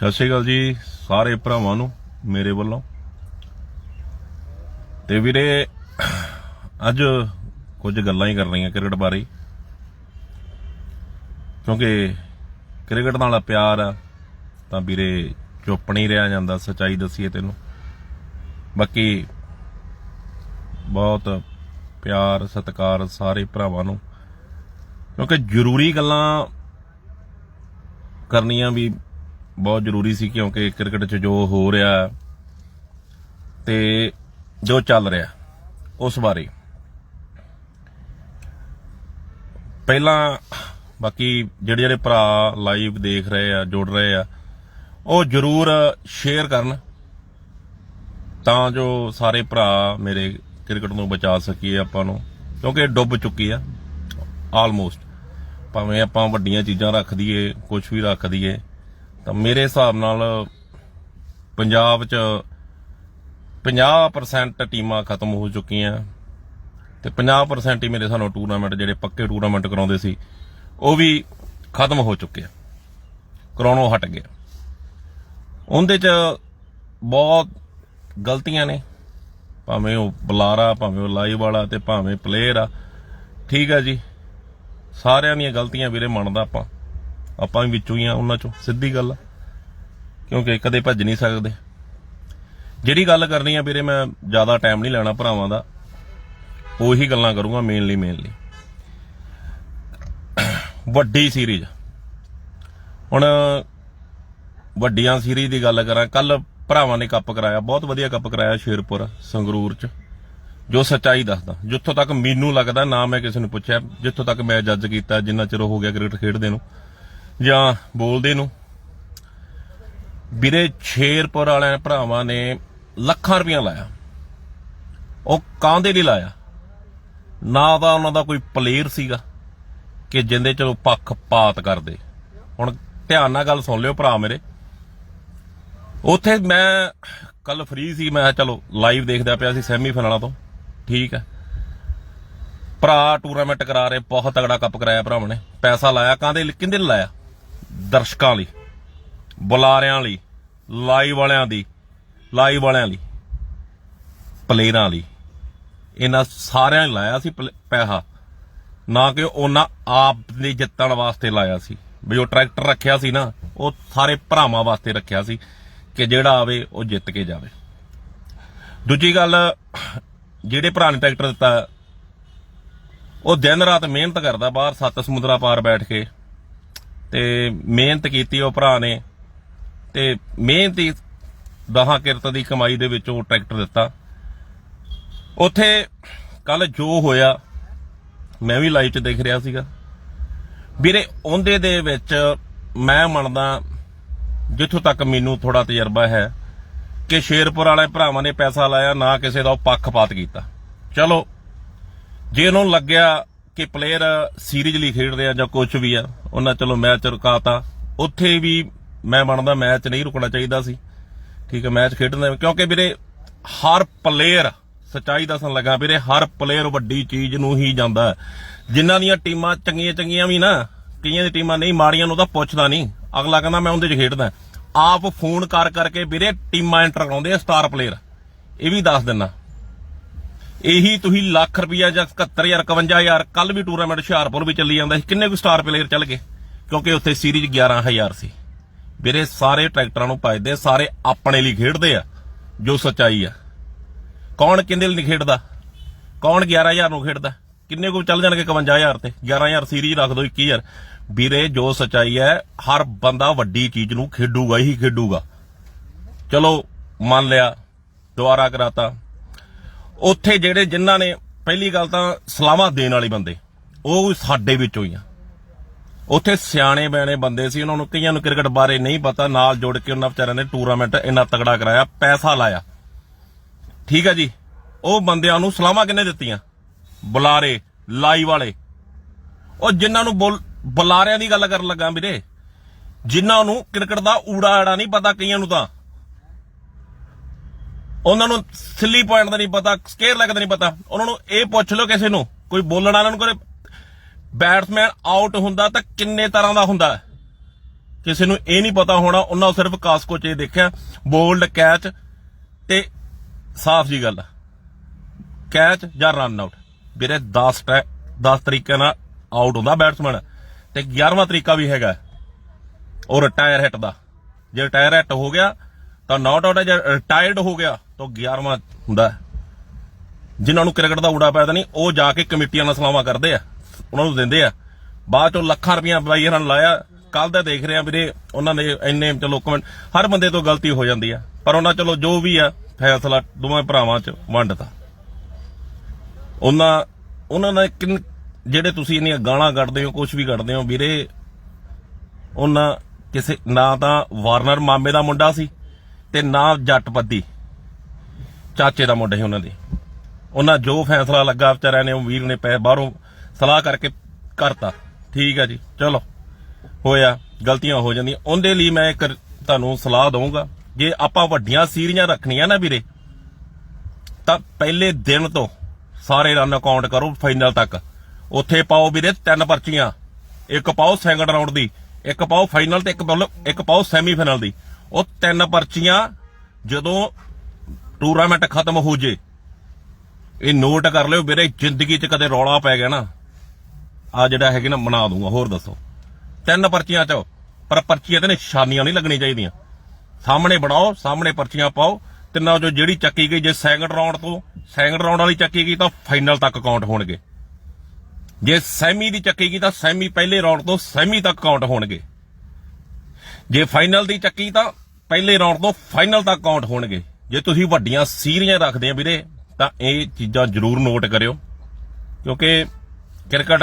ਸਤਿ ਸ਼੍ਰੀ ਅਕਾਲ ਜੀ ਸਾਰੇ ਭਰਾਵਾਂ ਨੂੰ, ਮੇਰੇ ਵੱਲੋਂ। ਤੇ ਵੀਰੇ, ਅੱਜ ਕੁਝ ਗੱਲਾਂ ਹੀ ਕਰਨੀਆਂ ਕ੍ਰਿਕਟ ਬਾਰੇ ਕਿਉਂਕਿ ਕ੍ਰਿਕਟ ਨਾਲ ਪਿਆਰ ਆ, ਤਾਂ ਵੀਰੇ ਚੁੱਪ ਨਹੀਂ ਰਿਹਾ ਜਾਂਦਾ, ਸੱਚਾਈ ਦਸੀਏ ਤੈਨੂੰ। ਬਾਕੀ ਬਹੁਤ ਪਿਆਰ, ਸਤਿਕਾਰ ਸਾਰੇ ਭਰਾਵਾਂ ਨੂੰ। ਕਿਉਂਕਿ ਜ਼ਰੂਰੀ ਗੱਲਾਂ ਕਰਨੀਆਂ ਵੀ ਬਹੁਤ ਜ਼ਰੂਰੀ ਸੀ ਕਿਉਂਕਿ ਕ੍ਰਿਕਟ 'ਚ ਜੋ ਹੋ ਰਿਹਾ ਤੇ ਜੋ ਚੱਲ ਰਿਹਾ ਉਸ ਬਾਰੇ। ਪਹਿਲਾਂ ਬਾਕੀ ਜਿਹੜੇ ਜਿਹੜੇ ਭਰਾ ਲਾਈਵ ਦੇਖ ਰਹੇ ਆ, ਜੁੜ ਰਹੇ ਆ, ਉਹ ਜਰੂਰ ਸ਼ੇਅਰ ਕਰਨ ਤਾਂ ਜੋ ਸਾਰੇ ਭਰਾ ਮੇਰੇ ਕ੍ਰਿਕਟ ਨੂੰ ਬਚਾ ਸਕੀਏ ਆਪਾਂ ਨੂੰ, ਕਿਉਂਕਿ ਡੁੱਬ ਚੁੱਕੀ ਆ ਆਲਮੋਸਟ ਭਾਵੇਂ ਆਪਾਂ ਵੱਡੀਆਂ ਚੀਜ਼ਾਂ ਰੱਖ ਦਈਏ ਕੁਝ ਵੀ ਰੱਖ ਦਈਏ ਤਾਂ ਮੇਰੇ ਹਿਸਾਬ ਨਾਲ ਪੰਜਾਬ 'ਚ 50% ਟੀਮਾਂ ਖਤਮ ਹੋ ਚੁੱਕੀਆਂ ਤੇ 50% ਹੀ ਮੇਰੇ ਸਾਨੂੰ ਟੂਰਨਾਮੈਂਟ ਜਿਹੜੇ ਪੱਕੇ ਟੂਰਨਾਮੈਂਟ ਕਰਾਉਂਦੇ ਸੀ, ਉਹ ਵੀ ਖਤਮ ਹੋ ਚੁੱਕੇ ਆ। ਕਰਾਉਣੋਂ ਹਟ ਗਏ ਉਹਦੇ 'ਚ ਬਹੁਤ ਗਲਤੀਆਂ ਨੇ, ਭਾਵੇਂ ਉਹ ਬੁਲਾਰਾ, ਭਾਵੇਂ ਉਹ ਲਾਈਵ ਵਾਲਾ ਤੇ ਭਾਵੇਂ ਪਲੇਅਰ ਆ। ਠੀਕ ਆ ਜੀ। ਸਾਰਿਆਂ ਦੀਆਂ ਗਲਤੀਆਂ ਵੀਰੇ ਮੰਨਦਾ ਆਪਾਂ। ਆਪਾਂ ਵੀ ਵਿੱਚੋਂ ਹੀ ਆ ਉਹਨਾਂ ਚੋਂ, ਸਿੱਧੀ ਗੱਲ ਆ। ਕਿਉਂਕਿ ਕਦੇ ਭੱਜ ਨਹੀਂ ਸਕਦੇ। ਜਿਹੜੀ ਗੱਲ ਕਰਨੀ ਆ ਵੀਰੇ, ਮੈਂ ਜ਼ਿਆਦਾ ਟਾਈਮ ਨਹੀਂ ਲੈਣਾ ਭਰਾਵਾਂ ਦਾ। ਉਹੀ ਗੱਲਾਂ ਕਰੂੰਗਾ ਮੇਨਲੀ ਮੇਨਲੀ ਵੱਡੀ ਸੀਰੀਜ਼ ਹੁਣ ਵੱਡੀਆਂ ਸੀਰੀਜ਼ ਦੀ ਗੱਲ ਕਰਾਂ ਕੱਲ ਭਰਾਵਾਂ ਨੇ ਕੱਪ ਕਰਾਇਆ, ਬਹੁਤ ਵਧੀਆ ਕੱਪ ਕਰਾਇਆ ਸ਼ੇਰਪੁਰ, ਸੰਗਰੂਰ ਚ। ਜੋ ਸੱਚਾਈ ਦੱਸਦਾ। ਜਿੱਥੋਂ ਤੱਕ ਮੈਨੂੰ ਲੱਗਦਾ, ਨਾ ਮੈਂ ਕਿਸੇ ਨੂੰ ਪੁੱਛਿਆ, ਜਿੱਥੋਂ ਤੱਕ ਮੈਂ ਜੱਜ ਕੀਤਾ, ਜਿੰਨਾ ਚਿਰ ਹੋ ਗਿਆ ਕ੍ਰਿਕਟ ਖੇਡਦੇ ਨੂੰ। ਜਾਂ ਬੋਲਦੇ ਨੂੰ। ਵੀਰੇ, ਸ਼ੇਰਪੁਰ ਵਾਲਿਆਂ ਭਰਾਵਾਂ ਨੇ ਲੱਖਾਂ ਰੁਪਈਆ ਲਾਇਆ। ਉਹ ਕਾਹਦੇ ਲਈ ਲਾਇਆ। ਨਾ ਤਾਂ ਉਹਨਾਂ ਦਾ ਕੋਈ ਪਲੇਅਰ ਸੀਗਾ ਕਿ ਜਿੰਦੇ ਚਲੋ ਪੱਖਪਾਤ ਕਰਦੇ। ਹੁਣ ਧਿਆਨ ਨਾਲ ਗੱਲ ਸੁਣ ਲਿਓ ਭਰਾ ਮੇਰੇ। ਉੱਥੇ ਮੈਂ ਕੱਲ ਫ੍ਰੀ ਸੀ, ਮੈਂ ਚਲੋ ਲਾਈਵ ਦੇਖਦਾ ਪਿਆ ਸੀ ਸੈਮੀ ਫਾਈਨਲਾਂ ਤੋਂ। ਠੀਕ ਹੈ। ਭਰਾ ਟੂਰਨਾਮੈਂਟ ਕਰਾ ਰਹੇ, ਬਹੁਤ ਤਗੜਾ ਕੱਪ ਕਰਾਇਆ ਭਰਾਵਾਂ ਨੇ। ਪੈਸਾ ਲਾਇਆ ਕਾਹਦੇ ਲਈ ਕਿੰਦੇ ਲਾਇਆ? ਦਰਸ਼ਕਾਂ ਲਈ, ਬੁਲਾਰਿਆਂ ਲਈ, ਲਾਈਵ ਵਾਲਿਆਂ ਦੀ, ਲਾਈਵ ਵਾਲਿਆਂ ਲਈ ਪਲੇਅਰਾਂ ਲਈ। ਇਹਨਾਂ ਸਾਰਿਆਂ ਨੇ ਲਾਇਆ ਸੀ ਪਲ- ਪੈਸਾ। ਨਾ ਕਿ ਉਹਨਾਂ ਆਪ ਦੇ ਜਿੱਤਣ ਵਾਸਤੇ ਲਾਇਆ ਸੀ। ਵੀ ਉਹ ਟਰੈਕਟਰ ਰੱਖਿਆ ਸੀ ਨਾ, ਉਹ ਸਾਰੇ ਭਰਾਵਾਂ ਵਾਸਤੇ ਰੱਖਿਆ ਸੀ ਕਿ ਜਿਹੜਾ ਆਵੇ, ਉਹ ਜਿੱਤ ਕੇ ਜਾਵੇ। ਦੂਜੀ ਗੱਲ, ਜਿਹੜੇ ਭਰਾ ਨੇ ਟਰੈਕਟਰ ਦਿੱਤਾ, ਉਹ ਦਿਨ ਰਾਤ ਮਿਹਨਤ ਕਰਦਾ, ਬਾਹਰ ਸੱਤ ਸਮੁੰਦਰਾ ਪਾਰ ਬੈਠ ਕੇ। ਤੇ ਮਿਹਨਤ ਕੀਤੀ ਉਹ ਭਰਾ ਨੇ। ਤੇ ਮਿਹਨਤੀ ਦਹਾਂ ਕਿਰਤ ਦੀ ਕਮਾਈ ਦੇ ਵਿੱਚੋਂ ਉਹ ਟਰੈਕਟਰ ਦਿੱਤਾ। ਉੱਥੇ ਕੱਲ ਜੋ ਹੋਇਆ, ਮੈਂ ਵੀ ਲਾਈਵ 'ਚ ਦੇਖ ਰਿਹਾ ਸੀਗਾ। ਵੀਰੇ, ਉਹਦੇ ਦੇ ਵਿੱਚ ਮੈਂ ਮੰਨਦਾ, ਜਿੱਥੋਂ ਤੱਕ ਮੈਨੂੰ ਥੋੜਾ ਤਜਰਬਾ ਹੈ ਕਿ ਸ਼ੇਰਪੁਰ ਵਾਲੇ ਭਰਾਵਾਂ ਨੇ ਪੈਸਾ ਲਾਇਆ, ਨਾ ਕਿਸੇ ਦਾ ਉਹ ਪੱਖਪਾਤ ਕੀਤਾ। ਚਲੋ, ਜੇ ਉਹਨੂੰ ਲੱਗਿਆ ਕਿ ਪਲੇਅਰ ਸੀਰੀਜ਼ ਲਈ ਖੇਡਦੇ ਆ ਜਾਂ ਕੁਝ ਵੀ ਆ, ਉਹਨਾਂ ਚਲੋ ਮੈਚ ਰੁਕਾਤਾ। ਉੱਥੇ ਵੀ ਮੈਂ ਮੰਨਦਾ ਮੈਚ ਨਹੀਂ ਰੁਕਣਾ ਚਾਹੀਦਾ ਸੀ। ਠੀਕ ਹੈ ਮੈਚ ਖੇਡਣਾ ਕਿਉਂਕਿ ਵੀਰੇ, ਹਰ ਪਲੇਅਰ ਸੱਚਾਈ ਦੱਸਣ ਲੱਗਾ ਵੀਰੇ, ਹਰ ਪਲੇਅਰ ਵੱਡੀ ਚੀਜ਼ ਨੂੰ ਹੀ ਜਾਂਦਾ ਹੈ। ਜਿਨ੍ਹਾਂ ਦੀਆਂ ਟੀਮਾਂ ਚੰਗੀਆਂ ਚੰਗੀਆਂ ਵੀ ਨਾ, ਕਈਆਂ ਦੀ ਟੀਮਾਂ ਨਹੀਂ, ਮਾੜੀਆਂ ਨੂੰ ਤਾਂ ਪੁੱਛਦਾ ਨਹੀਂ। ਅਗਲਾ ਕਹਿੰਦਾ, ਮੈਂ ਉਹਦੇ 'ਚ ਖੇਡਦਾ। ਆਪ ਫੋਨ ਕਰ ਕਰਕੇ ਵੀਰੇ, ਟੀਮਾਂ ਐਂਟਰ ਕਰਾਉਂਦੇ ਆ ਸਟਾਰ ਪਲੇਅਰ ਇਹ ਵੀ ਦੱਸ ਦਿੰਨਾ ਇਹੀ ਤੁਸੀਂ ਲੱਖ ਰੁਪਈਆ ਜਾਂ 71000 51000 ਕੱਲ ਵੀ ਟੂਰਨਾਮੈਂਟ ਹੁਸ਼ਿਆਰਪੁਰ ਵੀ ਚੱਲੀ ਜਾਂਦਾ ਸੀ। ਕਿੰਨੇ ਕੁ ਸਟਾਰ ਪਲੇਅਰ ਚੱਲ ਗਏ? ਕਿਉਂਕਿ ਉੱਥੇ ਸੀਰੀਜ਼ 11000 ਸੀ। ਵੀਰੇ, ਸਾਰੇ ਟਰੈਕਟਰਾਂ ਨੂੰ ਭਜਦੇ ਸਾਰੇ ਆਪਣੇ ਲਈ ਖੇਡਦੇ ਆ, ਜੋ ਸੱਚਾਈ ਆ। ਕੌਣ ਕਿੰਦੇ ਲਈ ਨਹੀਂ ਖੇਡਦਾ? ਕੌਣ 11000 ਨੂੰ ਖੇਡਦਾ? ਕਿੰਨੇ ਕੁ ਚੱਲ ਜਾਣਗੇ 51000 ਤੇ? 11000 ਸੀਰੀਜ਼ ਰੱਖ ਦੋ 21000 ਵੀਰੇ, ਜੋ ਸੱਚਾਈ ਹੈ, ਹਰ ਬੰਦਾ ਵੱਡੀ ਚੀਜ਼ ਨੂੰ ਖੇਡੂਗਾ ਹੀ ਖੇਡੂਗਾ। ਚਲੋ, ਮੰਨ ਲਿਆ, ਦੁਬਾਰਾ ਕਰਾਤਾ। ਉੱਥੇ ਜਿਹੜੇ ਜਿਨ੍ਹਾਂ ਨੇ ਪਹਿਲੀ ਗੱਲ ਤਾਂ ਸਲਾਹਾਂ ਦੇਣ ਵਾਲੇ ਬੰਦੇ, ਉਹ ਸਾਡੇ ਵਿੱਚੋਂ ਹੀ ਆ। ਉੱਥੇ ਸਿਆਣੇ ਬਿਆਣੇ ਬੰਦੇ ਸੀ, ਉਹਨਾਂ ਨੂੰ ਕਈਆਂ ਨੂੰ ਕ੍ਰਿਕਟ ਬਾਰੇ ਨਹੀਂ ਪਤਾ, ਨਾਲ ਜੋੜ ਕੇ ਉਹਨਾਂ ਵਿਚਾਰਿਆਂ ਨੇ ਟੂਰਨਾਮੈਂਟ ਇੰਨਾ ਤਗੜਾ ਕਰਾਇਆ, ਪੈਸਾ ਲਾਇਆ। ਠੀਕ ਹੈ ਜੀ? ਉਹ ਬੰਦਿਆਂ ਨੂੰ ਸਲਾਹਾਂ ਕਿੰਨੇ ਦਿੱਤੀਆਂ? ਬੁਲਾਰੇ, ਲਾਈ ਵਾਲੇ। ਉਹ ਜਿਨ੍ਹਾਂ ਨੂੰ ਬੁਲ- ਬੁਲਾਰਿਆਂ ਦੀ ਗੱਲ ਕਰਨ ਲੱਗਾ ਵੀਰੇ, ਜਿਨ੍ਹਾਂ ਨੂੰ ਕ੍ਰਿਕਟ ਦਾ ਊੜਾ ਆੜਾ ਨਹੀਂ ਪਤਾ, ਕਈਆਂ ਨੂੰ ਤਾਂ। ਉਹਨਾਂ ਨੂੰ ਸਿੱਲੀ ਪੁਆਇੰਟ ਦਾ ਨਹੀਂ ਪਤਾ ਸਕੇਅਰ ਲੈਗ ਦਾ ਨਹੀਂ ਪਤਾ। ਉਹਨਾਂ ਨੂੰ ਇਹ ਪੁੱਛ ਲਓ ਕਿਸੇ ਨੂੰ, ਕੋਈ ਬੋਲਣ ਵਾਲਿਆਂ ਨੂੰ ਕੋਈ ਬੈਟਸਮੈਨ ਆਊਟ ਹੁੰਦਾ ਤਾਂ ਕਿੰਨੇ ਤਰ੍ਹਾਂ ਦਾ ਹੁੰਦਾ? ਕਿਸੇ ਨੂੰ ਇਹ ਨਹੀਂ ਪਤਾ ਹੋਣਾ, ਉਹਨਾਂ ਸਿਰਫ ਕਾਸਕੋ 'ਚ ਇਹ ਦੇਖਿਆ ਬੋਲਡ ਕੈਚ ਤੇ ਸਾਫ਼ ਜੀ ਗੱਲ। ਕੈਚ ਜਾਂ ਰਨ ਆਊਟ ਵੀਰੇ 10 ਟੈ 10 ਤਰੀਕੇ ਨਾਲ ਆਊਟ ਹੁੰਦਾ ਬੈਟਸਮੈਨ ਤੇ 11ਵਾਂ ਤਰੀਕਾ ਵੀ ਹੈਗਾ। ਉਹ ਰਿਟਾਇਰ ਹਿੱਟ ਦਾ। ਜੇ ਰਿਟਾਇਰ ਹਿੱਟ ਹੋ ਗਿਆ, ਤਾਂ ਨਾਟ ਆਊਟ ਹੈ, ਜੇ ਰਿਟਾਇਰਡ ਹੋ ਗਿਆ ਤੋਂ 11ਵਾਂ ਹੁੰਦਾ ਜਿਨ੍ਹਾਂ ਨੂੰ ਕ੍ਰਿਕਟ ਦਾ ਊੜਾ ਪੈਦਾ ਨਹੀਂ, ਉਹ ਜਾ ਕੇ ਕਮੇਟੀਆਂ ਨਾਲ ਸਲਾਹਾਂ ਕਰਦੇ ਆ, ਉਹਨਾਂ ਨੂੰ ਦਿੰਦੇ ਆ। ਬਾਅਦ ਚੋਂ ਲੱਖਾਂ ਰੁਪਈਆ ਬਾਈ ਇਹਨਾਂ ਨੇ ਲਾਇਆ। ਕੱਲ ਦਾ ਦੇਖ ਰਿਹਾ ਵੀਰੇ, ਉਹਨਾਂ ਨੇ ਇੰਨੇ ਚਲੋ ਕਮੈਂਟ ਹਰ ਬੰਦੇ ਤੋਂ ਗਲਤੀ ਹੋ ਜਾਂਦੀ ਆ। ਪਰ ਉਹਨਾਂ ਚਲੋ ਜੋ ਵੀ ਆ, ਫੈਸਲਾ ਦੋਵਾਂ ਭਰਾਵਾਂ ਚ ਵੰਡਤਾ। ਉਹਨਾਂ ਉਹਨਾਂ ਨੇ ਕਿੰਨ, ਜਿਹੜੇ ਤੁਸੀਂ ਇੰਨੀਆਂ ਗਾਲਾਂ ਕੱਢਦੇ ਹੋ ਕੁਝ ਵੀ ਕੱਢਦੇ ਹੋ ਵੀਰੇ, ਉਹਨਾਂ ਕਿਸੇ, ਨਾ ਤਾਂ ਵਾਰਨਰ ਮਾਮੇ ਦਾ ਮੁੰਡਾ ਸੀ ਤੇ ਨਾ ਜੱਟਪੱਦੀ ਚਾਚੇ ਦਾ ਮੁੰਡਾ ਸੀ ਉਹਨਾਂ ਦੇ। ਉਹਨਾਂ ਜੋ ਫੈਸਲਾ ਲੱਗਾ, ਵਿਚਾਰਿਆਂ ਨੇ ਉਹ ਵੀਰ ਨੇ ਪੈ, ਬਾਹਰੋਂ ਸਲਾਹ ਕਰਕੇ ਕਰਤਾ। ਠੀਕ ਆ ਜੀ, ਚਲੋ। ਹੋਇਆ, ਗਲਤੀਆਂ ਹੋ ਜਾਂਦੀਆਂ। ਉਹਦੇ ਲਈ ਮੈਂ ਇੱਕ ਤੁਹਾਨੂੰ ਸਲਾਹ ਦਊਂਗਾ, ਜੇ ਆਪਾਂ ਵੱਡੀਆਂ ਸੀਰੀਆਂ ਰੱਖਣੀਆਂ ਨਾ ਵੀਰੇ, ਤਾਂ ਪਹਿਲੇ ਦਿਨ ਤੋਂ ਸਾਰੇ ਰਨ ਕਾਊਂਟ ਕਰੋ ਫਾਈਨਲ ਤੱਕ। ਉੱਥੇ ਪਾਓ ਵੀਰੇ ਤਿੰਨ ਪਰਚੀਆਂ। ਇੱਕ ਪਾਓ ਸੈਕੰਡ ਰਾਉਂਡ ਦੀ, ਇੱਕ ਪਾਓ ਫਾਈਨਲ ਤੇ, ਇੱਕ ਪਾਓ ਇੱਕ ਪਾਓ ਸੈਮੀਫਾਈਨਲ ਦੀ। ਉਹ ਤਿੰਨ ਪਰਚੀਆਂ ਜਦੋਂ ਟੂਰਨਾਮੈਂਟ ਖਤਮ ਹੋ ਜੇ। ਇਹ ਨੋਟ ਕਰ ਲਿਓ, ਵੀਰੇ, ਜ਼ਿੰਦਗੀ 'ਚ ਕਦੇ ਰੌਲਾ ਪੈ ਗਿਆ ਨਾ ਆ ਜਿਹੜਾ ਹੈਗੇ ਨਾ ਬਣਾ ਦੂੰਗਾ ਹੋਰ ਦੱਸੋ। ਤਿੰਨ ਪਰਚੀਆਂ 'ਚ, ਪਰ ਪਰਚੀਆਂ ਤੇ ਨਿਸ਼ਾਨੀਆਂ ਨਹੀਂ ਲੱਗਣੀਆਂ ਚਾਹੀਦੀਆਂ। ਸਾਹਮਣੇ ਬਣਾਓ, ਸਾਹਮਣੇ ਪਰਚੀਆਂ ਪਾਓ, ਤਿੰਨਾਂ ਚੋਂ ਜਿਹੜੀ ਚੱਕੀ ਗਈ, ਜੇ ਸੈਕੰਡ ਰਾਉਂਡ ਤੋਂ ਸੈਕੰਡ ਰਾਉਂਡ ਵਾਲੀ ਚੱਕੀ ਗਈ ਤਾਂ ਫਾਈਨਲ ਤੱਕ ਕਾਊਂਟ ਹੋਣਗੇ। ਜੇ ਸੈਮੀ ਦੀ ਚੱਕੀ ਗਈ ਤਾਂ ਸੈਮੀ ਪਹਿਲੇ ਰਾਉਂਡ ਤੋਂ ਸੈਮੀ ਤੱਕ ਕਾਊਂਟ ਹੋਣਗੇ। ਜੇ ਫਾਈਨਲ ਦੀ ਚੱਕੀ ਤਾਂ ਪਹਿਲੇ ਰਾਉਂਡ ਤੋਂ ਫਾਈਨਲ ਤੱਕ ਕਾਊਂਟ ਹੋਣਗੇ। ਜੇ ਤੁਸੀਂ ਵੱਡੀਆਂ ਸੀਰੀਆਂ ਰੱਖਦੇ ਆ ਵੀਰੇ, ਤਾਂ ਇਹ ਚੀਜ਼ਾਂ ਜ਼ਰੂਰ ਨੋਟ ਕਰਿਓ। ਕਿਉਂਕਿ ਕ੍ਰਿਕਟ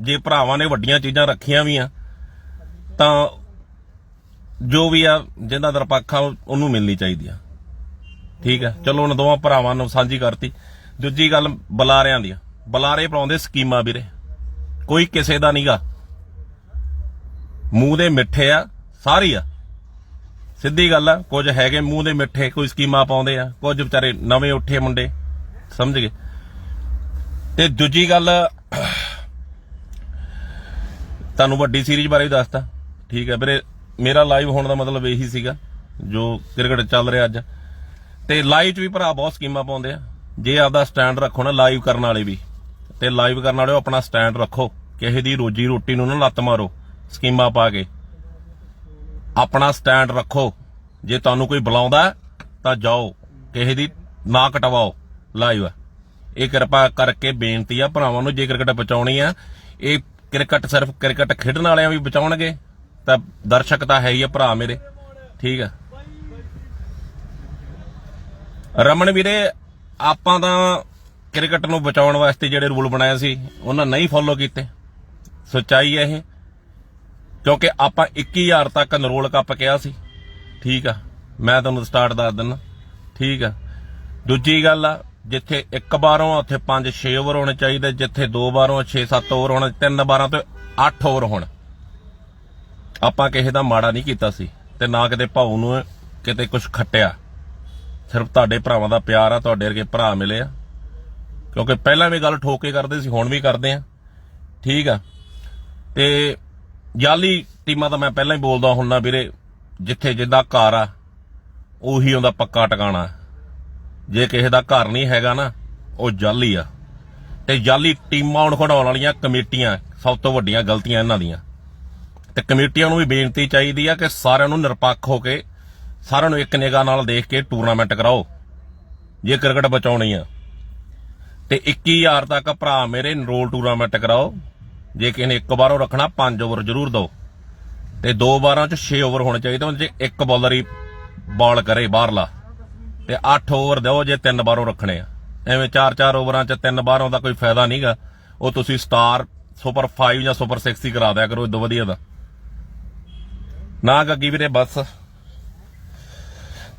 ਜੇ ਭਰਾਵਾਂ ਨੇ ਵੱਡੀਆਂ ਚੀਜ਼ਾਂ ਰੱਖੀਆਂ ਵੀ ਆ, ਤਾਂ ਜੋ ਵੀ ਆ ਜਿਹਦਾ ਦਰਪੱਖ ਆ, ਉਹਨੂੰ ਮਿਲਣੀ ਚਾਹੀਦੀ ਆ। ਠੀਕ ਆ? ਚਲੋ ਉਹਨਾਂ ਦੋਵਾਂ ਭਰਾਵਾਂ ਨੂੰ ਸਾਂਝੀ ਕਰਤੀ। ਦੂਜੀ ਗੱਲ ਬੁਲਾਰਿਆਂ ਦੀ ਆ। ਬੁਲਾਰੇ ਪਾਉਂਦੇ ਸਕੀਮਾਂ ਵੀਰੇ। ਕੋਈ ਕਿਸੇ ਦਾ ਨਹੀਂਗਾ ਮੂੰਹ ਦੇ ਮਿੱਠੇ ਆ, ਸਾਰੀ ਆ। ਸਿੱਧੀ ਗੱਲ ਆ, ਕੁਝ ਹੈਗੇ ਮੂੰਹ ਦੇ ਮਿੱਠੇ, ਕੋਈ ਸਕੀਮਾਂ ਪਾਉਂਦੇ ਆ, ਕੁਝ ਵਿਚਾਰੇ ਨਵੇਂ ਉੱਠੇ ਮੁੰਡੇ, ਸਮਝ ਗਏ? ਤੇ ਦੂਜੀ ਗੱਲ, ਤੁਹਾਨੂੰ ਵੱਡੀ ਸੀਰੀਜ਼ ਬਾਰੇ ਵੀ ਦੱਸਤਾ, ਠੀਕ ਹੈ ਵੀਰੇ, ਮੇਰਾ ਲਾਈਵ ਹੋਣ ਦਾ ਮਤਲਬ ਇਹੀ ਸੀਗਾ, ਜੋ ਕ੍ਰਿਕਟ ਚੱਲ ਰਿਹਾ ਅੱਜ। ਤੇ ਲਾਈਵ 'ਚ ਵੀ ਭਰਾ ਬਹੁਤ ਸਕੀਮਾਂ ਪਾਉਂਦੇ ਆ, ਜੇ ਆਪਦਾ ਸਟੈਂਡ ਰੱਖੋ ਨਾ ਲਾਈਵ ਕਰਨ ਵਾਲੇ ਵੀ, ਤੇ ਲਾਈਵ ਕਰਨ ਵਾਲਿਓ ਆਪਣਾ ਸਟੈਂਡ ਰੱਖੋ, ਕਿਸੇ ਦੀ ਰੋਜੀ ਰੋਟੀ ਨੂੰ ਨਾ ਲੱਤ ਮਾਰੋ, ਸਕੀਮਾਂ ਪਾ ਕੇ। ਆਪਣਾ ਸਟੈਂਡ ਰੱਖੋ। ਜੇ ਤੁਹਾਨੂੰ ਕੋਈ ਬੁਲਾਉਂਦਾ ਤਾਂ ਜਾਓ। ਕਿਸੇ ਦੀ ਨਾ ਕਟਵਾਓ। ਲਾਈਵ ਇਹ ਕਿਰਪਾ ਕਰਕੇ ਬੇਨਤੀ ਆ ਭਰਾਵਾਂ ਨੂੰ, ਜੇ ਕ੍ਰਿਕਟ ਬਚਾਉਣੀ ਆ, ਇਹ ਕ੍ਰਿਕਟ ਸਿਰਫ ਕ੍ਰਿਕਟ ਖੇਡਣ ਵਾਲਿਆਂ ਵੀ ਬਚਾਉਣਗੇ। ਤਾਂ ਦਰਸ਼ਕ ਤਾਂ ਹੈ ਹੀ ਆ ਭਰਾ ਮੇਰੇ। ਠੀਕ ਆ। ਰਮਨ ਵੀਰੇ, ਆਪਾਂ ਤਾਂ ਕ੍ਰਿਕਟ ਨੂੰ ਬਚਾਉਣ ਵਾਸਤੇ ਜਿਹੜੇ ਰੂਲ ਬਣਾਏ ਸੀ, ਉਹਨਾਂ ਨਹੀਂ ਫੋਲੋ ਕੀਤੇ। ਸੱਚਾਈ ਹੈ ਇਹ। ਕਿਉਂਕਿ ਆਪਾਂ 21000 ਤੱਕ ਨਰੋਲ ਕੱਪ ਕਿਹਾ ਸੀ। ਠੀਕ ਆ। ਮੈਂ ਤੁਹਾਨੂੰ ਸਟਾਰਟ ਦੱਸ ਦਿੰਦਾ ਠੀਕ ਆ। ਦੂਜੀ ਗੱਲ ਆ, ਜਿੱਥੇ ਇੱਕ ਬਾਰੋਂ ਆ ਉੱਥੇ 5-6 ਓਵਰ ਹੋਣੇ ਚਾਹੀਦੇ। ਜਿੱਥੇ ਦੋ ਬਾਰੋਂ 6-7 ਓਵਰ ਹੋਣਾ, ਤਿੰਨ ਬਾਰਾਂ ਤੋਂ 8 ਓਵਰ ਹੋਣ। ਆਪਾਂ ਕਿਸੇ ਦਾ ਮਾੜਾ ਨਹੀਂ ਕੀਤਾ ਸੀ ਤੇ ਨਾ ਕਿਤੇ ਭਾਊ ਨੂੰ ਕਿਤੇ ਕੁਝ ਖੱਟਿਆ। ਸਿਰਫ ਤੁਹਾਡੇ ਭਰਾਵਾਂ ਦਾ ਪਿਆਰ ਆ, ਤੁਹਾਡੇ ਵਰਗੇ ਭਰਾ ਮਿਲੇ ਆ। ਕਿਉਂਕਿ ਪਹਿਲਾਂ ਵੀ ਗੱਲ ਠੋਕੇ ਕਰਦੇ ਸੀ, ਹੁਣ ਵੀ ਕਰਦੇ ਆ। ਠੀਕ ਆ। ਤੇ ਜਾਲੀ ਟੀਮਾਂ ਤਾਂ ਮੈਂ ਪਹਿਲਾਂ ਹੀ ਬੋਲਦਾ ਹੁੰਨਾ ਵੀਰੇ, ਜਿੱਥੇ ਜਿੱਦਾਂ ਘਰ ਆ, ਉਹੀ ਉਹਦਾ ਪੱਕਾ ਟਿਕਾਣਾ। ਜੇ ਕਿਸੇ ਦਾ ਘਰ ਨਹੀਂ ਹੈਗਾ ਨਾ, ਉਹ ਜਾਲੀ ਆ। ਤੇ ਜਾਲੀ ਟੀਮਾਂ ਹੁਣ ਖੜਾਉਣ ਵਾਲੀਆਂ ਕਮੇਟੀਆਂ, ਸਭ ਤੋਂ ਵੱਡੀਆਂ ਗਲਤੀਆਂ ਇਹਨਾਂ ਦੀਆਂ। ਤੇ ਕਮੇਟੀਆਂ ਨੂੰ ਵੀ ਬੇਨਤੀ ਚਾਹੀਦੀ ਆ ਕਿ ਸਾਰਿਆਂ ਨੂੰ ਨਿਰਪੱਖ ਹੋ ਕੇ, ਸਾਰਿਆਂ ਨੂੰ ਇੱਕ ਨਿਗਾਹ ਨਾਲ ਦੇਖ ਕੇ ਟੂਰਨਾਮੈਂਟ ਕਰਾਓ, ਜੇ ਕ੍ਰਿਕਟ ਬਚਾਉਣੀ ਆ। ਤੇ 21000 ਤੱਕ ਭਰਾ ਮੇਰੇ ਨਰੋਲ ਟੂਰਨਾਮੈਂਟ ਕਰਾਓ। ਜੇ ਕਿਸੇ ਨੇ ਇੱਕ ਵਾਰੋਂ ਰੱਖਣਾ 5 ਓਵਰ ਜ਼ਰੂਰ ਦਿਓ ਤੇ ਦੋ ਵਾਰਾਂ ਚ 6 ਓਵਰ ਹੋਣੇ ਚਾਹੀਦੇ ਉਹਨਾਂ ਚ ਇੱਕ ਬੌਲਰ ਹੀ ਬਾਲ ਕਰੇ ਬਾਹਰਲਾ। ਤੇ 8 ਓਵਰ ਦਿਓ ਜੇ ਤਿੰਨ ਬਾਰੋਂ ਰੱਖਣੇ ਆ। ਐਵੇਂ 4-4 ਓਵਰਾਂ ਚ ਤਿੰਨ ਬਾਰੋਂ ਦਾ ਕੋਈ ਫਾਇਦਾ ਨਹੀਂਗਾ। ਉਹ ਤੁਸੀਂ ਸਟਾਰ ਸੁਪਰ 5 ਜਾਂ ਸੁਪਰ 6 ਹੀ ਕਰਾ ਦਿਆ ਕਰੋ ਇਦੋਂ ਵਧੀਆ ਦਾ ਨਾ ਗੱਗੀ ਵੀਰੇ, ਬਸ।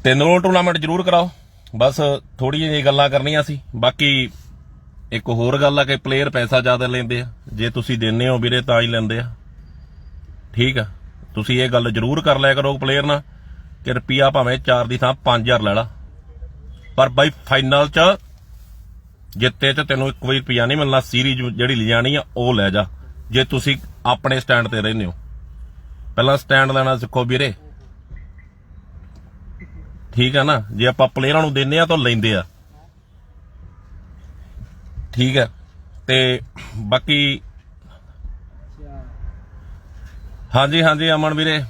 ਤੇ ਨਰੋਲ ਟੂਰਨਾਮੈਂਟ ਜ਼ਰੂਰ ਕਰਾਓ। ਬਸ ਥੋੜੀ ਜਿਹੀਆਂ ਗੱਲਾਂ ਕਰਨੀਆਂ ਸੀ। ਬਾਕੀ ਇੱਕ ਹੋਰ ਗੱਲ ਆ ਕਿ ਪਲੇਅਰ ਪੈਸਾ ਜ਼ਿਆਦਾ ਲੈਂਦੇ ਆ। ਜੇ ਤੁਸੀਂ ਦਿੰਦੇ ਹੋ ਵੀਰੇ ਤਾਂ ਹੀ ਲੈਂਦੇ ਆ। ਠੀਕ ਆ। ਤੁਸੀਂ ਇਹ ਗੱਲ ਜ਼ਰੂਰ ਕਰ ਲਿਆ ਕਰੋ ਪਲੇਅਰ ਨਾਲ ਕਿ ਰੁਪਿਆ ਭਾਵੇਂ 4 ਦੀ ਥਾਂ 5000 ਲੈ ਲਾ। ਪਰ ਬਾਈ ਫਾਈਨਲ 'ਚ ਜਿੱਤੇ ਤੇ ਤੈਨੂੰ ਇੱਕ ਵੀ ਰੁਪਿਆ ਨਹੀਂ ਮਿਲਣਾ ਸੀਰੀਜ਼ ਜਿਹੜੀ ਲਿਜਾਣੀ ਆ, ਉਹ ਲੈ ਜਾ। ਜੇ ਤੁਸੀਂ ਆਪਣੇ ਸਟੈਂਡ ਤੇ ਰਹਿੰਦੇ ਹੋ। ਪਹਿਲਾਂ ਸਟੈਂਡ ਲੈਣਾ ਸਿੱਖੋ ਵੀਰੇ। ਠੀਕ ਹੈ ਨਾ? ਜੇ ਆਪਾਂ ਪਲੇਅਰਾਂ ਨੂੰ ਦਿੰਨੇ ਆ ਤਾਂ ਲੈਂਦੇ ਆ। ਠੀਕ ਹੈ। ਤੇ ਬਾਕੀ ਹਾਂਜੀ ਹਾਂਜੀ ਅਮਨ ਵੀਰੇ,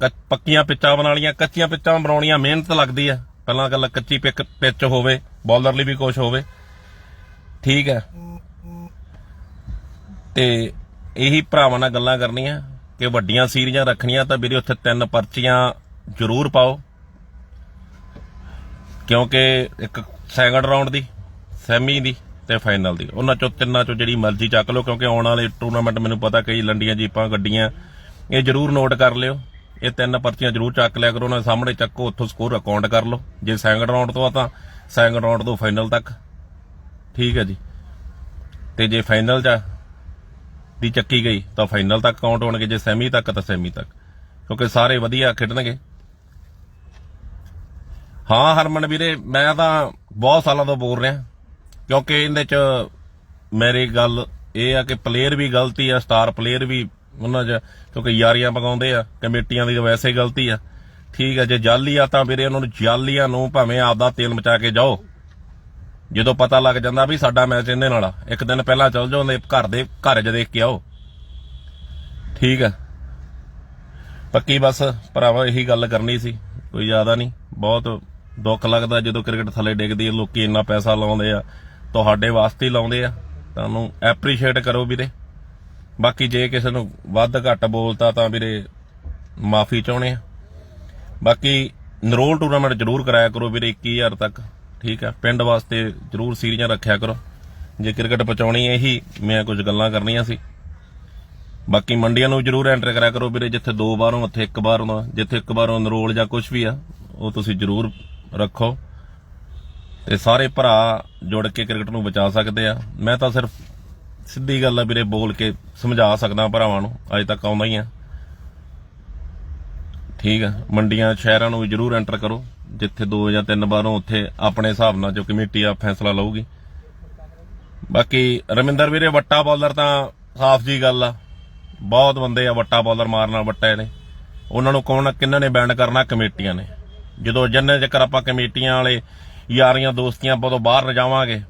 ਕੱਚ- ਪੱਕੀਆਂ ਪਿੱਚਾਂ ਬਣਾਉਣੀਆਂ ਕੱਚੀਆਂ ਪਿੱਚਾਂ ਬਣਾਉਣੀਆਂ ਮਿਹਨਤ ਲੱਗਦੀ ਆ ਪਹਿਲਾਂ ਗੱਲ ਕੱਚੀ ਪਿੱਕ ਪਿੱਚ ਹੋਵੇ, ਬੌਲਰ ਲਈ ਵੀ ਕੁਝ ਹੋਵੇ। ਠੀਕ ਹੈ। ਤੇ ਇਹੀ ਭਰਾਵਾਂ ਨਾਲ ਗੱਲਾਂ ਕਰਨੀਆਂ ਕਿ ਵੱਡੀਆਂ ਸੀਰੀਆਂ ਰੱਖਣੀਆਂ ਤਾਂ ਵੀਰੇ ਉੱਥੇ ਤਿੰਨ ਪਰਚੀਆਂ ਜ਼ਰੂਰ ਪਾਓ। ਕਿਉਂਕਿ ਇੱਕ ਸੈਕੰਡ ਰਾਉਂਡ ਦੀ, ਸੈਮੀ ਦੀ ਤੇ ਫਾਈਨਲ ਦੀ। ਉਹਨਾਂ ਚੋਂ ਤਿੰਨਾਂ ਚੋਂ ਜਿਹੜੀ ਮਰਜ਼ੀ ਚੱਕ ਲਓ, ਕਿਉਂਕਿ ਆਉਣ ਵਾਲੇ ਟੂਰਨਾਮੈਂਟ ਮੈਨੂੰ ਪਤਾ ਕਈ ਲੰਡੀਆਂ ਜੀਪਾਂ ਗੱਡੀਆਂ, ਇਹ ਜ਼ਰੂਰ ਨੋਟ ਕਰ ਲਿਓ। ਇਹ ਤਿੰਨ ਪਰਚੀਆਂ ਜ਼ਰੂਰ ਚੱਕ ਲਿਆ ਕਰੋ, ਉਹਨਾਂ ਦੇ ਸਾਹਮਣੇ ਚੱਕੋ, ਉੱਥੋਂ ਸਕੋਰ ਅਕਾਊਂਟ ਕਰ ਲਓ। ਜੇ ਸੈਕੰਡ ਰਾਉਂਡ ਤੋਂ ਆ ਤਾਂ ਸੈਕੰਡ ਰਾਉਂਡ ਤੋਂ ਫਾਈਨਲ ਤੱਕ। ਠੀਕ ਹੈ ਜੀ। ਤੇ ਜੇ ਫਾਈਨਲ ਚ ਦੀ ਚੱਕੀ ਗਈ, ਤਾਂ ਫਾਈਨਲ ਤੱਕ ਕਾਊਂਟ ਹੋਣਗੇ। ਜੇ ਸੈਮੀ ਤੱਕ, ਤਾਂ ਸੈਮੀ ਤੱਕ। ਕਿਉਂਕਿ ਸਾਰੇ ਵਧੀਆ ਖੇਡਣਗੇ। ਹਾਂ ਹਰਮਨ ਵੀਰੇ, ਮੈਂ ਤਾਂ ਬਹੁਤ ਸਾਲਾਂ ਤੋਂ ਬੋਲ ਰਿਹਾ। ਕਿਉਂਕਿ ਇਹਦੇ ਚ ਮੇਰੀ ਗੱਲ ਇਹ ਆ ਕਿ ਪਲੇਅਰ ਵੀ ਗਲਤੀ ਆ ਸਟਾਰ ਪਲੇਅਰ ਵੀ ਉਹਨਾਂ ਚ, ਕਿਉਂਕਿ ਯਾਰੀਆਂ ਪਕਾਉਂਦੇ ਆ, ਕਮੇਟੀਆਂ ਦੀ ਵੈਸੇ ਗਲਤੀ ਆ। ਠੀਕ ਆ, ਜੇ ਜਾਲੀ ਆ ਤਾਂ ਵੀਰੇ ਉਹਨਾਂ ਨੂੰ ਜਾਲੀਆਂ ਨੂੰ ਭਾਵੇਂ ਆਪਦਾ ਤੇਲ ਮਚਾ ਕੇ ਜਾਓ। ਜਦੋਂ ਪਤਾ ਲੱਗ ਜਾਂਦਾ ਵੀ ਸਾਡਾ ਮੈਚ ਇਹਦੇ ਨਾਲ ਆ, ਇੱਕ ਦਿਨ ਪਹਿਲਾਂ ਚੱਲ ਜਾਓ, ਉਹਦੇ ਘਰ ਦੇ ਘਰ ਜ ਦੇਖ ਕੇ ਆਓ। ਠੀਕ ਆ। ਪੱਕੀ ਬਸ, ਭਰਾਵਾ, ਇਹੀ ਗੱਲ ਕਰਨੀ ਸੀ, ਕੋਈ ਜ਼ਿਆਦਾ ਨਹੀਂ, ਬਹੁਤ ਦੁੱਖ ਲੱਗਦਾ ਜਦੋਂ ਕ੍ਰਿਕਟ ਥੱਲੇ ਡਿੱਗਦੀ ਹੈ ਲੋਕੀ ਇੰਨਾ ਪੈਸਾ ਲਾਉਂਦੇ ਆ ਤੁਹਾਡੇ ਵਾਸਤੇ ਲਾਉਂਦੇ ਆ। ਤੁਹਾਨੂੰ ਐਪਰੀਸ਼ੀਏਟ ਕਰੋ ਵੀਰੇ। ਬਾਕੀ ਜੇ ਕਿਸੇ ਨੂੰ ਵੱਧ ਘੱਟ ਬੋਲਤਾ ਤਾਂ ਵੀਰੇ ਮਾਫੀ ਚਾਹੁੰਦੇ ਆ। ਬਾਕੀ ਨਰੋਲ ਟੂਰਨਾਮੈਂਟ ਜ਼ਰੂਰ ਕਰਾਇਆ ਕਰੋ ਵੀਰੇ 21000 ਤੱਕ, ਠੀਕ ਆ? ਪਿੰਡ ਵਾਸਤੇ ਜ਼ਰੂਰ ਸੀਰੀਆਂ ਰੱਖਿਆ ਕਰੋ। ਜੇ ਕ੍ਰਿਕਟ ਪਹੁੰਚਾਉਣੀ ਹੈ ਇਹੀ, ਮੈਂ ਕੁਝ ਗੱਲਾਂ ਕਰਨੀਆਂ ਸੀ। ਬਾਕੀ ਮੰਡੀਆਂ ਨੂੰ ਜ਼ਰੂਰ ਐਂਟਰ ਕਰਿਆ ਕਰੋ ਵੀਰੇ, ਜਿੱਥੇ ਦੋ ਵਾਰੋਂ ਉੱਥੇ ਇੱਕ ਵਾਰ ਹੁੰਦਾ ਜਿੱਥੇ ਇੱਕ ਵਾਰੋਂ ਨਰੋਲ ਜਾਂ ਕੁਝ ਵੀ ਆ, ਉਹ ਤੁਸੀਂ ਜ਼ਰੂਰ ਰੱਖੋ। ਤੇ ਸਾਰੇ ਭਰਾ ਜੁੜ ਕੇ ਕ੍ਰਿਕਟ ਨੂੰ ਬਚਾ ਸਕਦੇ ਆ। ਮੈਂ ਤਾਂ ਸਿਰਫ ਸਿੱਧੀ ਗੱਲ ਆ ਵੀਰੇ, ਬੋਲ ਕੇ ਸਮਝਾ ਸਕਦਾ ਭਰਾਵਾਂ ਨੂੰ। ਅੱਜ ਤੱਕ ਆਉਂਦਾ ਹੀ ਆ। ਠੀਕ ਆ। ਮੰਡੀਆਂ, ਸ਼ਹਿਰਾਂ ਨੂੰ ਵੀ ਜ਼ਰੂਰ ਐਂਟਰ ਕਰੋ। ਜਿੱਥੇ ਦੋ ਜਾਂ ਤਿੰਨ ਵਾਰੋਂ ਉੱਥੇ ਆਪਣੇ ਹਿਸਾਬ ਨਾਲ ਜੋ ਕਮੇਟੀ ਆ, ਫੈਸਲਾ ਲਊਗੀ। ਬਾਕੀ ਰਮਿੰਦਰ ਵੀਰੇ, ਵੱਟਾ ਬੌਲਰ ਤਾਂ ਸਾਫ਼ ਜੀ ਗੱਲ ਆ। ਬਹੁਤ ਬੰਦੇ ਆ ਵੱਟਾ ਬੌਲਰ ਮਾਰਨਾ ਵੱਟੇ ਨੇ ਉਹਨਾਂ ਨੂੰ ਕੌਣ ਕਿੰਨਾਂ ਨੇ ਬੈਨ ਕਰਨਾ? ਕਮੇਟੀਆਂ ਨੇ। ਜਦੋਂ ਜੰਨੇ ਚੱਕਰ ਆਪਾਂ ਕਮੇਟੀਆਂ ਵਾਲੇ ਯਾਰੀਆਂ ਦੋਸਤੀਆਂ ਆਪਾਂ ਤੋਂ ਬਾਹਰ ਜਾਵਾਂਗੇ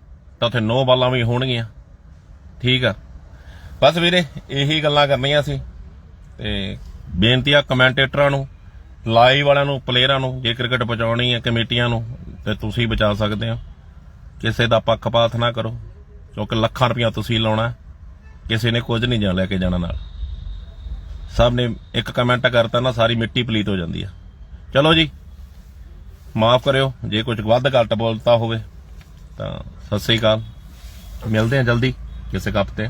ਤਾਂ ਉੱਥੇ ਨੋ ਬਾਲਾਂ ਵੀ ਹੋਣਗੀਆਂ। ਠੀਕ ਆ। ਬਸ ਵੀਰੇ, ਇਹੀ ਗੱਲਾਂ ਕਰਨੀਆਂ ਸੀ। ਤੇ ਬੇਨਤੀ ਆ ਕਮੈਂਟੇਟਰਾਂ ਨੂੰ, ਲਾਈਵ ਵਾਲਿਆਂ ਨੂੰ, ਪਲੇਅਰਾਂ ਨੂੰ, ਜੇ ਕ੍ਰਿਕਟ ਬਚਾਉਣੀ ਹੈ ਕਮੇਟੀਆਂ ਨੂੰ, ਤੇ ਤੁਸੀਂ ਬਚਾ ਸਕਦੇ ਹੋ। ਕਿਸੇ ਦਾ ਪੱਖਪਾਤ ਨਾ ਕਰੋ, ਕਿਉਂਕਿ ਲੱਖਾਂ ਰੁਪਇਆ ਤੁਸੀਂ ਲਾਉਣਾ ਕਿਸੇ ਨੇ ਕੁਝ ਨਹੀਂ ਜਾ ਲੈ ਕੇ ਜਾਣਾ ਨਾਲ। ਸਭ ਨੇ ਇੱਕ ਕਮੈਂਟ ਕਰਤਾ ਨਾ, ਸਾਰੀ ਮਿੱਟੀ ਪਲੀਤ ਹੋ ਜਾਂਦੀ ਆ। ਚਲੋ ਜੀ। ਮਾਫ ਕਰਿਓ, ਜੇ ਕੁਝ ਵੱਧ ਘੱਟ ਬੋਲਤਾ ਹੋਵੇ ਤਾਂ ਸਤਿ ਸ੍ਰੀ ਅਕਾਲ। ਮਿਲਦੇ ਹਾਂ ਜਲਦੀ ਕਿਸੇ ਕੱਪ ਤੇ।